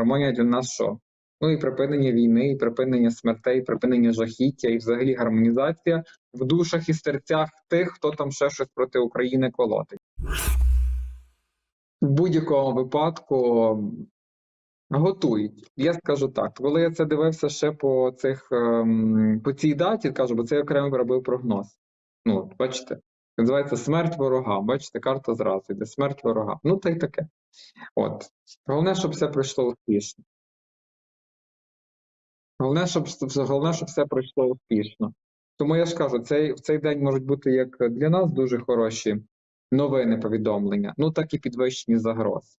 гармонія для нас що? Ну і припинення війни, і припинення смертей, і припинення жахіття, і взагалі гармонізація в душах і серцях тих, хто там ще щось проти України колотить. В будь-якому випадку готують. Я скажу так, коли я це дивився ще по цих ем, по цій даті, кажу, бо це я окремо робив прогноз. Ну, от, бачите, називається смерть ворога. Бачите, карта зразу йде смерть ворога. Ну, та й таке. От. Головне, щоб все пройшло успішно. Головне, щоб головне, щоб все пройшло успішно. Тому я ж кажу, цей, в цей день можуть бути як для нас дуже хороші новини повідомлення, ну так і підвищені загрози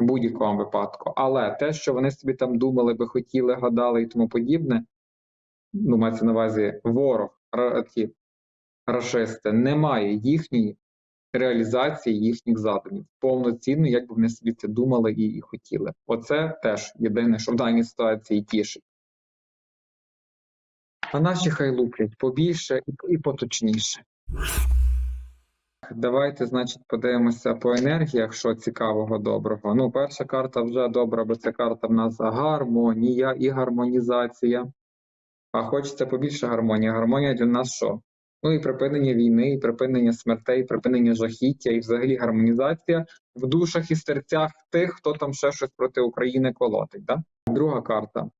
в будь-якому випадку. Але те, що вони собі там думали, би хотіли, гадали і тому подібне, ну, мається на увазі ворог, ті рашисти, немає їхньої реалізації їхніх задумів повноцінно, як би вони собі це думали і, і хотіли. Оце теж єдине, що в даній ситуації тішить. А наші хай луплять побільше і, і поточніше. Давайте, значить, подивимося по енергіях, що цікавого доброго. Ну, перша карта вже добра, бо це карта в нас гармонія і гармонізація. А хочеться побільше гармонії. Гармонія для нас що? Ну і припинення війни, і припинення смертей, і припинення жахіття, і взагалі гармонізація в душах і серцях тих, хто там ще щось проти України колотить. Да? Друга карта.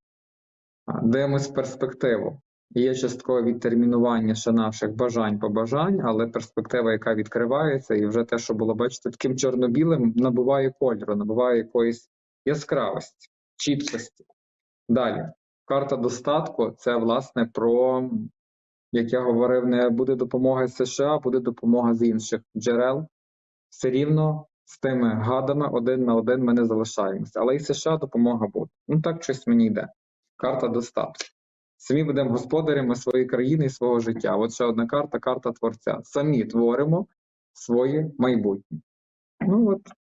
Дивимось перспективу. Є часткове відтермінування ще наших бажань побажань, але перспектива, яка відкривається, і вже те, що було, бачите, таким чорно-білим, набуває кольору, набуває якоїсь яскравості, чіткості. Далі, карта достатку це власне про, як я говорив, не буде допомоги з США, буде допомога з інших джерел. Все рівно з тими гадами один на один ми не залишаємося. Але і США допомога буде. Ну так щось мені йде. Карта достатку. Самі будемо господарями своєї країни і свого життя. От ще одна карта, карта творця. Самі творимо своє майбутнє. Ну от.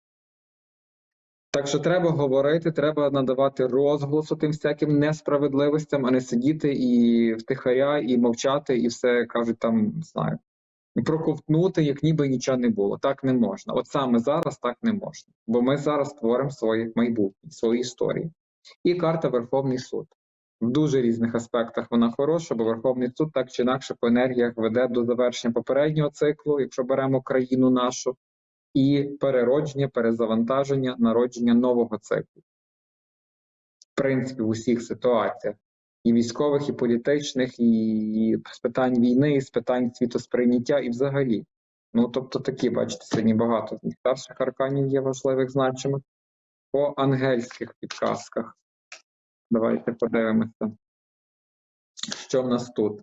Так що треба говорити, треба надавати розголосу тим всяким несправедливостям, а не сидіти і втихаря, і мовчати, і все кажуть там, знаю, проковтнути, як ніби нічого не було. Так не можна. От саме зараз так не можна. Бо ми зараз творимо своє майбутнє, свої історії. І карта Верховний суд. В дуже різних аспектах вона хороша, бо Верховний суд так чи інакше по енергіях веде до завершення попереднього циклу, якщо беремо країну нашу, і переродження, перезавантаження, народження нового циклу. В принципі, в усіх ситуаціях. І військових, і політичних, і з питань війни, і з питань світосприйняття, і взагалі. Ну, тобто такі, бачите, сьогодні багато з них старших арканів є важливих значимих. По ангельських підказках. Давайте подивимося, що в нас тут.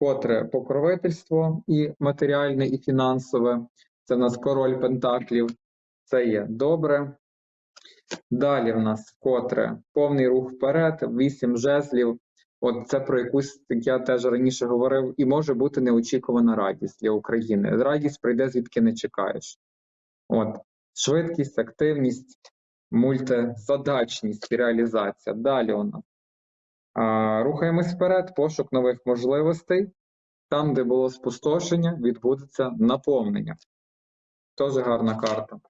Котре покровительство і матеріальне, і фінансове. Це в нас король Пентаклів. Це є добре. Далі в нас котре повний рух вперед, вісім жезлів. От це про якусь, як я теж раніше говорив, і може бути неочікувана радість для України. Радість прийде, звідки не чекаєш. От, швидкість, активність, мультизадачність і реалізація. Далі у нас. А, рухаємось вперед, пошук нових можливостей. Там, де було спустошення, відбудеться наповнення. Теж гарна карта.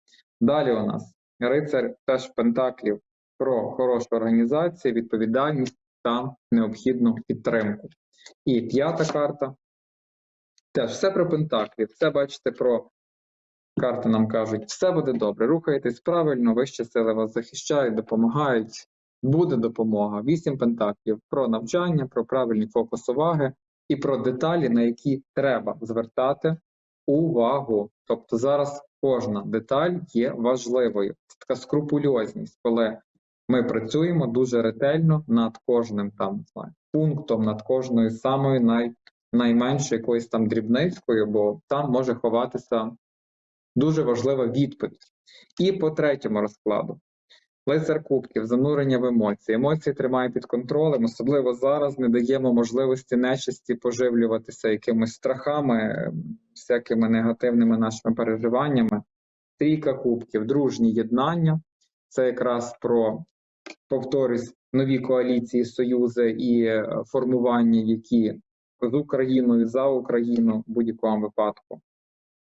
Далі у нас рицар теж Пентаклів про хорошу організацію, відповідальність та необхідну підтримку. І п'ята карта. Теж все про Пентаклів. Все бачите про карти нам кажуть, все буде добре. Рухайтесь правильно, вищі сили вас захищають, допомагають. Буде допомога. Вісім пентаклів про навчання, про правильний фокус уваги і про деталі, на які треба звертати увагу. Тобто зараз кожна деталь є важливою. Це така скрупульозність, коли ми працюємо дуже ретельно над кожним там не знаю, пунктом, над кожною самою най, найменшою якоюсь там дрібницькою, бо там може ховатися дуже важлива відповідь. І по третьому розкладу. Лицар кубків, занурення в емоції. Емоції тримає під контролем, особливо зараз не даємо можливості нечисті поживлюватися якимись страхами, всякими негативними нашими переживаннями. Трійка кубків, дружні єднання. Це якраз про, повторюсь, нові коаліції, союзи і е, формування, які з Україною за Україну в будь-якому випадку.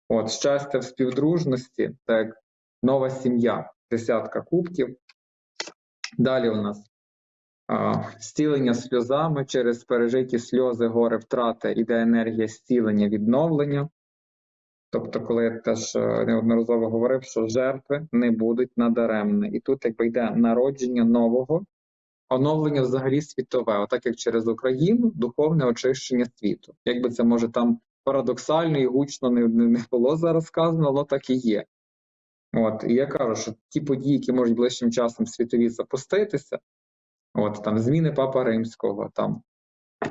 От щастя в співдружності, так нова сім'я, десятка кубків. Далі у нас а, зцілення сльозами через пережиті сльози, горе, втрати іде енергія зцілення, відновлення. Тобто, коли я теж е, неодноразово говорив, що жертви не будуть надаремні. І тут якби йде народження нового, оновлення взагалі світове, отак як через Україну, духовне очищення світу. Якби це може там парадоксально і гучно не, не, було зараз сказано, але так і є. От, і я кажу, що ті події, які можуть ближчим часом світові запуститися, от там зміни Папа Римського, там,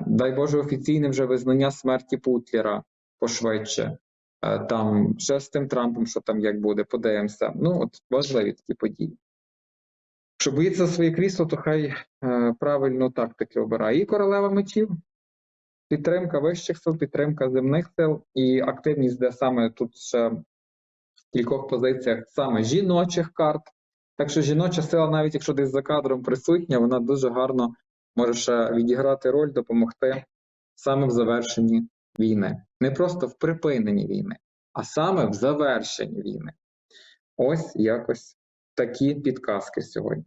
дай Боже, офіційне вже визнання смерті Путлера пошвидше, там ще з тим Трампом, що там як буде, подивимося. Ну, от важливі такі події. Що боїться своє крісло, то хай е, правильно тактики обирає. І королева мечів, підтримка вищих сил, підтримка земних сил і активність, де саме тут ще в кількох позиціях саме жіночих карт. Так що жіноча сила, навіть якщо десь за кадром присутня, вона дуже гарно може ще відіграти роль, допомогти саме в завершенні війни. Не просто в припиненні війни, а саме в завершенні війни. Ось якось такі підказки сьогодні.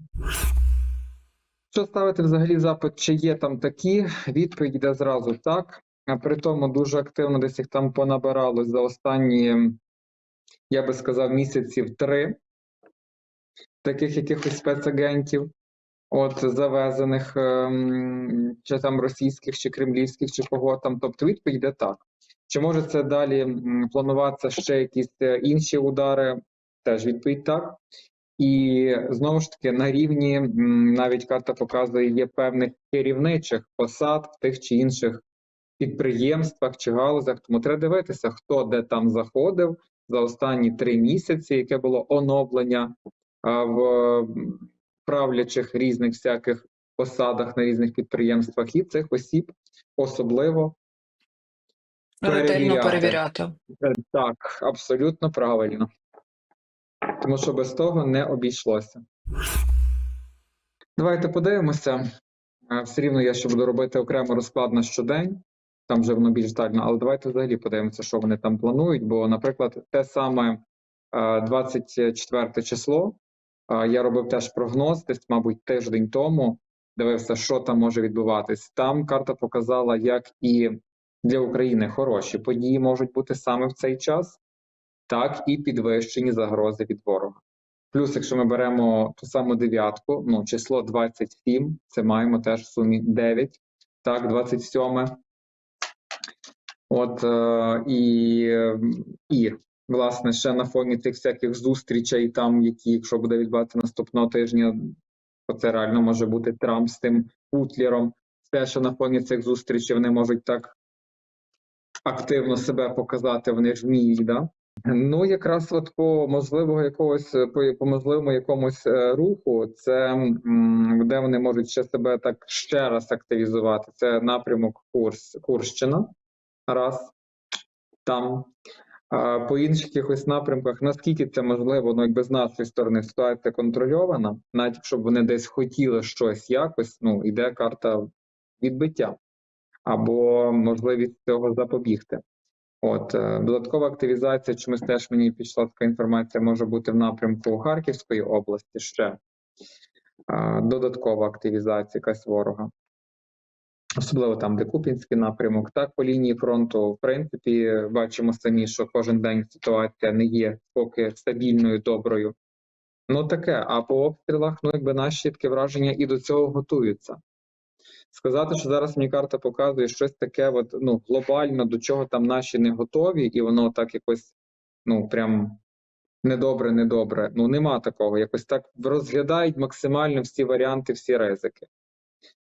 Що ставити взагалі запит, чи є там такі? Відповідь йде зразу так. При тому дуже активно десь їх там понабиралось за останні, я би сказав, місяців три таких якихось спецагентів, от завезених ем, чи там російських, чи кремлівських, чи кого там. Тобто відповідь йде так. Чи може це далі плануватися ще якісь е, інші удари? Теж відповідь так. І знову ж таки на рівні навіть карта показує є певних керівничих посад в тих чи інших підприємствах чи галузях. Тому треба дивитися, хто де там заходив за останні три місяці, яке було оновлення в правлячих різних всяких посадах на різних підприємствах, і цих осіб особливо Ретельно перевіряти. Е, Так, абсолютно правильно. Тому що без того не обійшлося. Давайте подивимося. Е, Все рівно я ще буду робити окремо розклад на щодень, там вже воно більш детально, але давайте взагалі подивимося, що вони там планують. Бо, наприклад, те саме е, 24 число. Я робив теж прогноз, десь, мабуть, тиждень тому. Дивився, що там може відбуватись. Там карта показала, як і для України хороші події можуть бути саме в цей час, так і підвищені загрози від ворога. Плюс, якщо ми беремо ту саму дев'ятку, ну число 27, це маємо теж в сумі 9, так, 27. От е, і, і власне ще на фоні тих всяких зустрічей, там, які, якщо буде відбуватися наступного тижня, то це реально може бути Трамп з тим Путлером. Те, що на фоні цих зустрічей вони можуть так активно себе показати, вони ж вміють, да? Ну, якраз от по можливого якогось по, можливому якомусь е, руху, це де вони можуть ще себе так ще раз активізувати. Це напрямок Курс, Курщина. Раз там. По інших якихось напрямках, наскільки це можливо, ну якби з нашої сторони ситуація контрольована, навіть якщо вони десь хотіли щось якось, ну йде карта відбиття або можливість цього запобігти. От е, додаткова активізація, чомусь теж мені пішла така інформація, може бути в напрямку Харківської області ще додаткова активізація якась ворога. Особливо там, де Купінський напрямок, так по лінії фронту, в принципі, бачимо самі, що кожен день ситуація не є поки стабільною, доброю. Ну таке, а по обстрілах, ну якби наші таке враження і до цього готуються. Сказати, що зараз мені карта показує щось таке, от, ну, глобально, до чого там наші не готові, і воно так якось, ну, прям недобре, недобре. Ну, нема такого. Якось так розглядають максимально всі варіанти, всі ризики.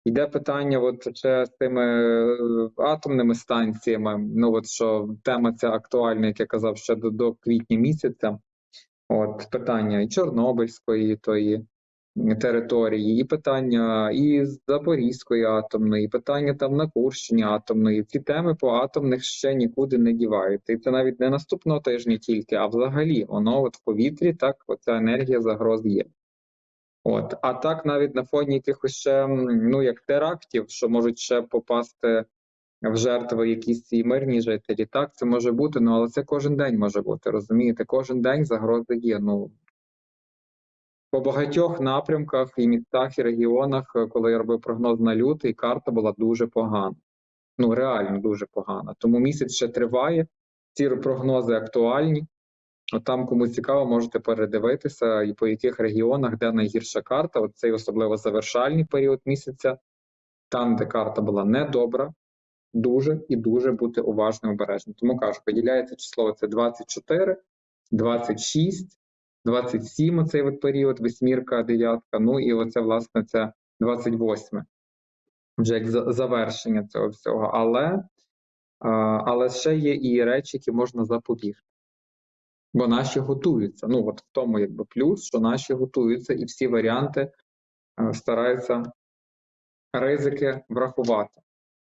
Йде питання, от ще з тими е, атомними станціями. Ну, от що тема ця актуальна, як я казав, ще до, до квітня місяця. От питання і Чорнобильської тої території, і питання і Запорізької атомної, і питання там на Курщині атомної. Ці теми по атомних ще нікуди не діваються. І це навіть не наступного тижня тільки, а взагалі воно от в повітрі так оця енергія загроз є. От, а так навіть на фоні якихось ще ну як терактів, що можуть ще попасти в жертви якісь і мирні жителі. Так, це може бути, ну але це кожен день може бути. Розумієте, кожен день загрози є. Ну По багатьох напрямках і містах, і регіонах, е, коли я робив прогноз на лютий, карта була дуже погана. Ну, реально дуже погана. Тому місяць ще триває, ці прогнози актуальні. От там, кому цікаво, можете передивитися, і по яких регіонах, де найгірша карта. От цей особливо завершальний період місяця, там, де карта була недобра, дуже і дуже бути уважним обережним. Тому кажу, поділяється число це 24, 26, 27 оцей от період, восьмірка, дев'ятка, ну і оце, власне, це 28 вже як завершення цього всього. Але, але ще є і речі, які можна запобігти. Бо наші готуються. Ну, от в тому якби плюс, що наші готуються, і всі варіанти е, стараються ризики врахувати.